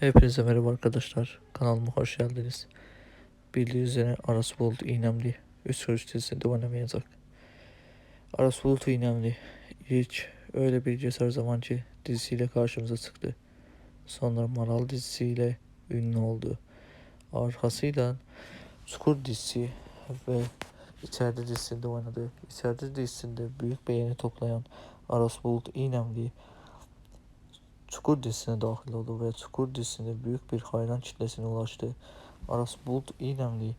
Hepinize merhaba arkadaşlar. Kanalıma hoş geldiniz. Bildiğiniz üzere Aras Bulut İynemli üst kuruş dizisinde oynamayacak. Aras Bulut İynemli hiç öyle bir Cesar Zamancı dizisiyle karşımıza çıktı. Sonra Maral dizisiyle ünlü oldu. Arkasıyla Çukur dizisi ve İçeride dizisinde oynadı. İçeride dizisinde büyük beğeni toplayan Aras Bulut İynemli Çukur dizisine dahil oldu ve Çukur dizisinde büyük bir hayran kitlesine ulaştı. Aras Bulut İynemli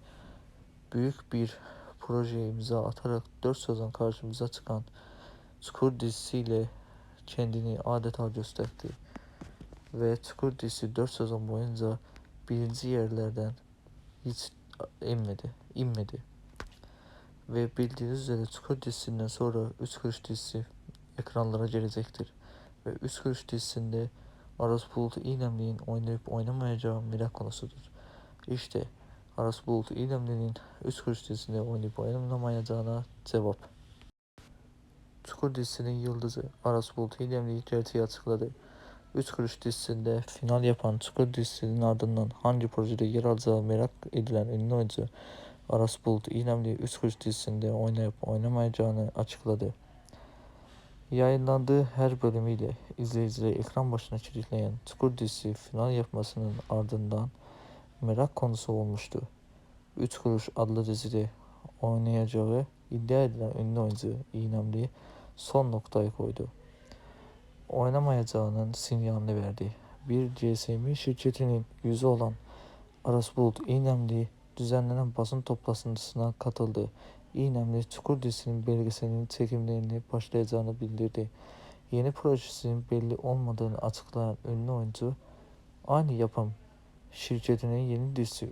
büyük bir projeye imza atarak 4 sezon karşımıza çıkan Çukur dizisiyle kendini adeta gösterdi. Ve Çukur dizisi 4 sezon boyunca birinci yerlerden hiç inmedi, inmedi. Ve bildiğiniz üzere Çukur dizisinden sonra Üç Kuruş dizisi ekranlara gelecektir. Ve Üç Kuruş dizisinde Aras Bulut İynemli'nin oynayıp oynamayacağı merak konusudur. İşte Aras Bulut İynemli'nin Üç Kuruş dizisinde oynayıp oynamayacağına cevap. Çukur dizisinin yıldızı Aras Bulut İynemli gerçeği açıkladı. Üç Kuruş dizisinde final yapan Çukur dizisinin ardından hangi projede yer alacağı merak edilen ünlü oyuncu Aras Bulut İynemli Üç Kuruş dizisinde oynayıp oynamayacağını açıkladı. Yayınlandığı her bölümüyle izleyicileri ekran başına kilitleyen Çukur dizisi final yapmasının ardından merak konusu olmuştu. Üç Kuruş adlı dizide oynayacağı iddia edilen ünlü oyuncu İynemli son noktayı koydu. Oynamayacağının sinyalini verdi. Bir GSM şirketinin yüzü olan Aras Bulut İynemli düzenlenen basın toplantısına katıldı. İynemli Çukur dizisinin belgeselinin çekimlerini başlayacağını bildirdi. Yeni projesinin belli olmadığını açıklayan ünlü oyuncu, aynı yapım şirketinin yeni dizisi